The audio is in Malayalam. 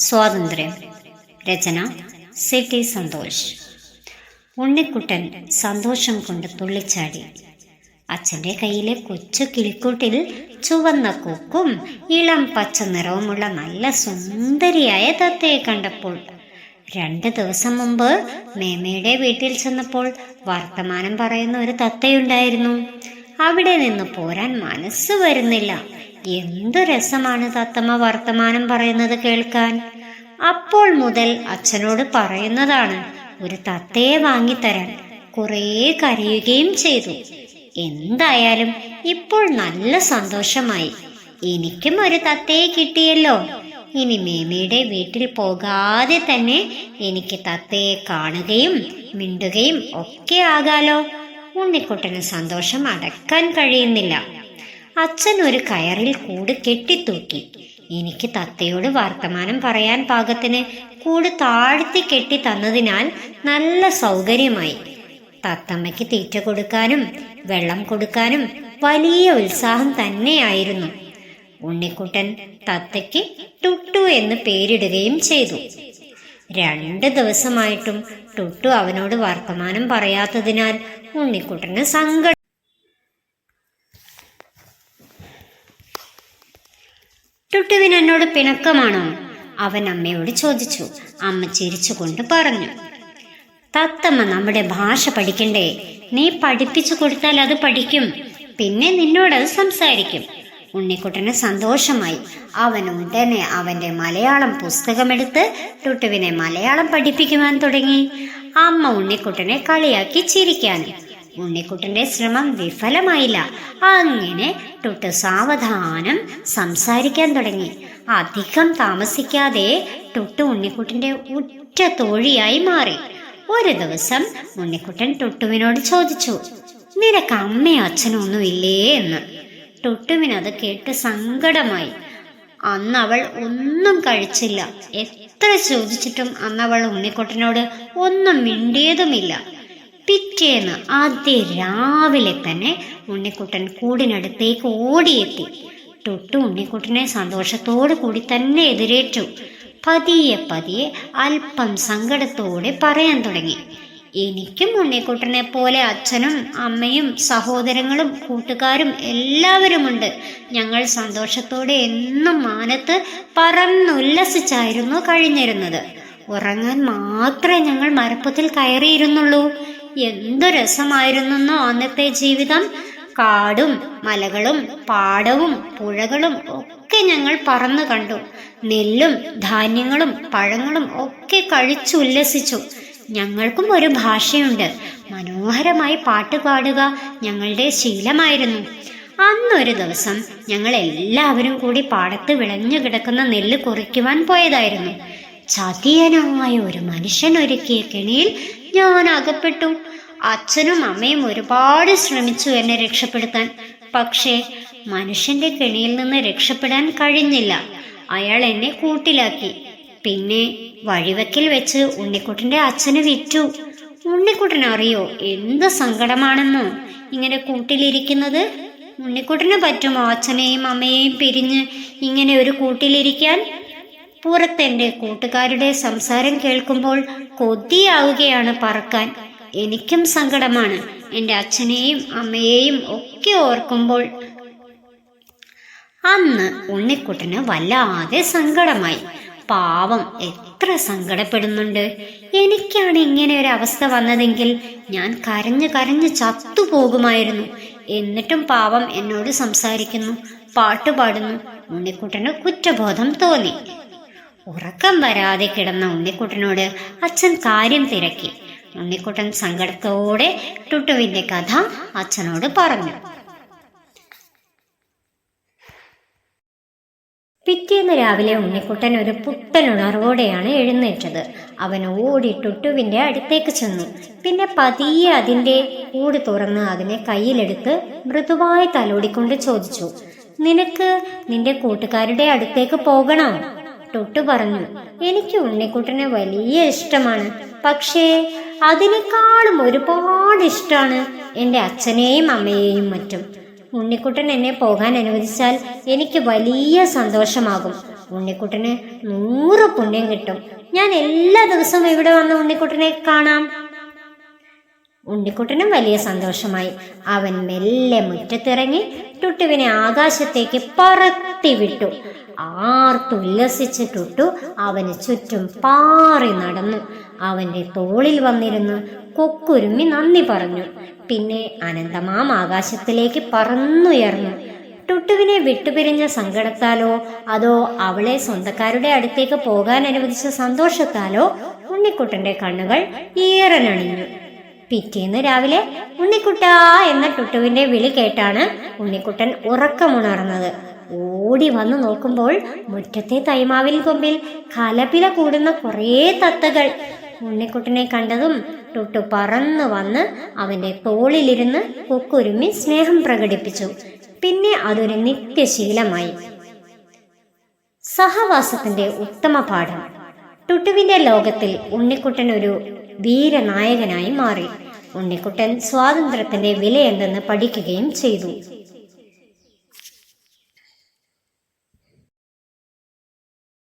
സ്വാതന്ത്ര്യം. രചന സി ടി സന്തോഷ്. ഉണ്ണിക്കുട്ടൻ സന്തോഷം കൊണ്ട് തുള്ളിച്ചാടി. അച്ഛന്റെ കയ്യിലെ കൊച്ചു കിളിക്കൂട്ടിൽ ചുവന്ന കൊക്കും ഇളം പച്ച നിറവുമുള്ള നല്ല സുന്ദരിയായ തത്തയെ കണ്ടപ്പോൾ രണ്ട് ദിവസം മുമ്പ് മേമയുടെ വീട്ടിൽ ചെന്നപ്പോൾ വർത്തമാനം പറയുന്ന ഒരു തത്തയുണ്ടായിരുന്നു. അവിടെ നിന്ന് പോരാൻ മനസ്സ് വരുന്നില്ല. എന്തു രസമാണ് തത്തമ്മ വർത്തമാനം പറയുന്നത് കേൾക്കാൻ. അപ്പോൾ മുതൽ അച്ഛനോട് പറയുന്നതാണ് ഒരു തത്തയെ വാങ്ങിത്തരാൻ കുറേ കരയുകയും ചെയ്തു. എന്തായാലും ഇപ്പോൾ നല്ല സന്തോഷമായി. എനിക്കും ഒരു തത്തയെ കിട്ടിയല്ലോ. ഇനി മേമയുടെ വീട്ടിൽ പോകാതെ തന്നെ എനിക്ക് തത്തയെ കാണുകയും മിണ്ടുകയും ഒക്കെ ആകാലോ. ഉണ്ണിക്കുട്ടന് സന്തോഷം അടക്കാൻ കഴിയുന്നില്ല. അച്ഛൻ ഒരു കയറിൽ കൂട് കെട്ടിത്തൂക്കി. എനിക്ക് തത്തയോട് വർത്തമാനം പറയാൻ പാകത്തിന് കൂട് താഴ്ത്തി കെട്ടി തന്നതിനാൽ നല്ല സൗകര്യമായി. തത്തമ്മയ്ക്ക് തീറ്റ കൊടുക്കാനും വെള്ളം കൊടുക്കാനും വലിയ ഉത്സാഹം തന്നെയായിരുന്നു. ഉണ്ണിക്കുട്ടൻ തത്തയ്ക്ക് ടുട്ടു എന്ന് പേരിടുകയും ചെയ്തു. രണ്ട് ദിവസമായിട്ടും ടുട്ടു അവനോട് വർത്തമാനം പറയാത്തതിനാൽ ഉണ്ണിക്കുട്ടന് സങ്കടം ടുട്ടുവിന് എന്നോട് പിണക്കമാണോ? അവൻ അമ്മയോട് ചോദിച്ചു. അമ്മ ചിരിച്ചുകൊണ്ട് പറഞ്ഞു. തത്തമ്മ നമ്മുടെ ഭാഷ പഠിക്കണ്ടേ? നീ പഠിപ്പിച്ചു കൊടുത്താൽ അത് പഠിക്കും. പിന്നെ നിന്നോടത് സംസാരിക്കും. ഉണ്ണിക്കുട്ടന് സന്തോഷമായി. അവൻ ഉടനെ അവന്റെ മലയാളം പുസ്തകമെടുത്ത് ടുട്ടുവിനെ മലയാളം പഠിപ്പിക്കുവാൻ തുടങ്ങി. അമ്മ ഉണ്ണിക്കുട്ടനെ കളിയാക്കി ചിരിക്കാനും ഉണ്ണിക്കുട്ടന്റെ ശ്രമം വിഫലമായില്ല. അങ്ങനെ ടുട്ടു സാവധാനം സംസാരിക്കാൻ തുടങ്ങി. അധികം താമസിക്കാതെ ടുട്ടു ഉണ്ണിക്കുട്ടന്റെ ഉറ്റ തോഴിയായി മാറി. ഒരു ദിവസം ഉണ്ണിക്കുട്ടൻ ടുട്ടുവിനോട് ചോദിച്ചു നിനക്ക് അമ്മയും അച്ഛനും ഒന്നും ഇല്ലേ? എന്ന്. ടുട്ടുവിനത് കേട്ട് സങ്കടമായി. അന്ന് അവൾ ഒന്നും കഴിച്ചില്ല. എത്ര ചോദിച്ചിട്ടും അന്ന് അവൾ ഉണ്ണിക്കുട്ടനോട് ഒന്നും മിണ്ടിയതുമില്ല. പിറ്റേന്ന് ആദ്യ രാവിലെ തന്നെ ഉണ്ണിക്കുട്ടൻ കൂടിനടുത്തേക്ക് ഓടിയെത്തി. തൊട്ടു ഉണ്ണിക്കുട്ടനെ സന്തോഷത്തോടു കൂടി തന്നെ എതിരേറ്റു. പതിയെ പതിയെ അല്പം സങ്കടത്തോടെ പറയാൻ തുടങ്ങി. എനിക്കും ഉണ്ണിക്കുട്ടനെ പോലെ അച്ഛനും അമ്മയും സഹോദരങ്ങളും കൂട്ടുകാരും എല്ലാവരുമുണ്ട്. ഞങ്ങൾ സന്തോഷത്തോടെ എന്നും മാനത്ത് പറന്നുല്ലസിച്ചായിരുന്നു കഴിഞ്ഞിരുന്നത്. ഉറങ്ങാൻ മാത്രമേ ഞങ്ങൾ മരപ്പത്തിൽ കയറിയിരുന്നുള്ളൂ. എന്തു രസമായിരുന്നു അന്നത്തെ ജീവിതം. കാടും മലകളും പാടവും പുഴകളും ഒക്കെ ഞങ്ങൾ പറന്നു കണ്ടു. നെല്ലും ധാന്യങ്ങളും പഴങ്ങളും ഒക്കെ കഴിച്ചുല്ലസിച്ചു ഞങ്ങൾക്കും ഒരു ഭാഷയുണ്ട്. മനോഹരമായി പാട്ട് പാടുക ഞങ്ങളുടെ ശീലമായിരുന്നു. അന്നൊരു ദിവസം ഞങ്ങൾ എല്ലാവരും കൂടി പാടത്ത് വിളഞ്ഞു കിടക്കുന്ന നെല്ല് കുറിക്കുവാൻ പോയതായിരുന്നു. ചതിയനായ ഒരു മനുഷ്യൻ ഒരുക്കിയ കെണിയിൽ ഞാൻ അകപ്പെട്ടു അച്ഛനും അമ്മയും ഒരുപാട് ശ്രമിച്ചു എന്നെ രക്ഷപ്പെടുത്താൻ. പക്ഷേ മനുഷ്യന്റെ കെണിയിൽ നിന്ന് രക്ഷപ്പെടാൻ കഴിഞ്ഞില്ല. അയാൾ എന്നെ കൂട്ടിലാക്കി. പിന്നെ വഴിവെക്കിൽ വെച്ച് ഉണ്ണിക്കുട്ടന്റെ അച്ഛന് വിറ്റു. ഉണ്ണിക്കുട്ടൻ അറിയോ എന്ത് സങ്കടമാണെന്നോ? ഇങ്ങനെ കൂട്ടിലിരിക്കുന്നത്? ഉണ്ണിക്കുട്ടന് പറ്റുമോ അച്ഛനെയും അമ്മയെയും പിരിഞ്ഞ് ഇങ്ങനെ ഒരു കൂട്ടിലിരിക്കാൻ? പുറത്തെന്റെ കൂട്ടുകാരുടെ സംസാരം കേൾക്കുമ്പോൾ കൊതിയാവുകയാണ് പറക്കാൻ. എനിക്കും സങ്കടമാണ്. എന്റെ അച്ഛനെയും അമ്മയെയും ഒക്കെ ഓർക്കുമ്പോൾ അന്ന് ഉണ്ണിക്കുട്ടന് വല്ലാതെ സങ്കടമായി. പാവം എത്ര സങ്കടപ്പെടുന്നുണ്ട്. എനിക്കാണ് ഇങ്ങനെ ഒരു അവസ്ഥ വന്നതെങ്കിൽ ഞാൻ കരഞ്ഞു കരഞ്ഞു ചത്തുപോകുമായിരുന്നു എന്നിട്ടും പാവം എന്നോട് സംസാരിക്കുന്നു പാട്ടുപാടുന്നു ഉണ്ണിക്കുട്ടന് കുറ്റബോധം തോന്നി. ഉറക്കം വരാതെ കിടന്ന ഉണ്ണിക്കുട്ടനോട് അച്ഛൻ കാര്യം തിരക്കി. ഉണ്ണിക്കുട്ടൻ സങ്കടത്തോടെ ടുട്ടുവിന്റെ കഥ അച്ഛനോട് പറഞ്ഞു. പിറ്റേന്ന് രാവിലെ ഉണ്ണിക്കുട്ടൻ ഒരു പുത്തൻ ഉണർവോടെയാണ് എഴുന്നേറ്റത്. അവൻ ഓടി ടുട്ടുവിന്റെ അടുത്തേക്ക് ചെന്നു. പിന്നെ പതിയെ അതിന്റെ കൂട് തുറന്ന് അതിനെ കയ്യിലെടുത്ത് മൃദുവായി തലോടിക്കൊണ്ട് ചോദിച്ചു നിനക്ക് നിന്റെ കൂട്ടുകാരുടെ അടുത്തേക്ക് പോകണോ? ടുട്ടു പറഞ്ഞു എനിക്ക് ഉണ്ണിക്കുട്ടനെ വലിയ ഇഷ്ടമാണ്. പക്ഷേ അതിനേക്കാളും ഒരുപാട് ഇഷ്ടമാണ് എന്റെ അച്ഛനെയും അമ്മയെയും മറ്റും. ഉണ്ണിക്കുട്ടൻ എന്നെ പോകാൻ അനുവദിച്ചാൽ എനിക്ക് വലിയ സന്തോഷമാകും. ഉണ്ണിക്കുട്ടന് നൂറ് പുണ്യം കിട്ടും. ഞാൻ എല്ലാ ദിവസവും ഇവിടെ വന്ന് ഉണ്ണിക്കുട്ടനെ കാണാം? ഉണ്ണിക്കുട്ടനും വലിയ സന്തോഷമായി. അവൻ മെല്ലെ മുറ്റത്തിറങ്ങി ടുട്ടുവിനെ ആകാശത്തേക്ക് പറത്തി വിട്ടു ആർത്തുല്ലസിച്ച് ടുട്ടു അവന് ചുറ്റും പാറി നടന്നു. അവന്റെ തോളിൽ വന്നിരുന്ന് കൊക്കുരുമി നന്ദി പറഞ്ഞു. പിന്നെ അനന്തമാം ആകാശത്തിലേക്ക് പറന്നുയർന്നു. ടുട്ടുവിനെ വിട്ടുപിരിഞ്ഞ സങ്കടത്താലോ അതോ അവളെ സ്വന്തക്കാരുടെ അടുത്തേക്ക് പോകാൻ അനുവദിച്ച സന്തോഷത്താലോ ഉണ്ണിക്കുട്ടന്റെ കണ്ണുകൾ ഈറനണിഞ്ഞു. പിറ്റേന്ന് രാവിലെ ഉണ്ണിക്കുട്ട എന്ന ടുട്ടുവിന്റെ വിളി കേട്ടാണ് ഉണ്ണിക്കുട്ടൻ ഉറക്കമുണർന്നത്. ഓടി വന്നു നോക്കുമ്പോൾ മുറ്റത്തെ തൈമാവിൽ കൊമ്പിൽ കലപില കൂടുന്ന കുറേ തത്തകൾ. ഉണ്ണിക്കുട്ടനെ കണ്ടതും ടുട്ടു പറന്നു വന്ന് അവന്റെ തോളിലിരുന്ന് കൊക്കുരുമി സ്നേഹം പ്രകടിപ്പിച്ചു. പിന്നെ അതൊരു നിത്യശീലമായി. സഹവാസത്തിന്റെ ഉത്തമ പാഠം. ടുട്ടുവിന്റെ ലോകത്തിൽ ഉണ്ണിക്കുട്ടൻ ഒരു വീരനായകനായി മാറി. ഉണ്ണിക്കുട്ടൻ സ്വാതന്ത്ര്യത്തിന്റെ വിലയെന്തെന്ന് പഠിക്കുകയും ചെയ്തു.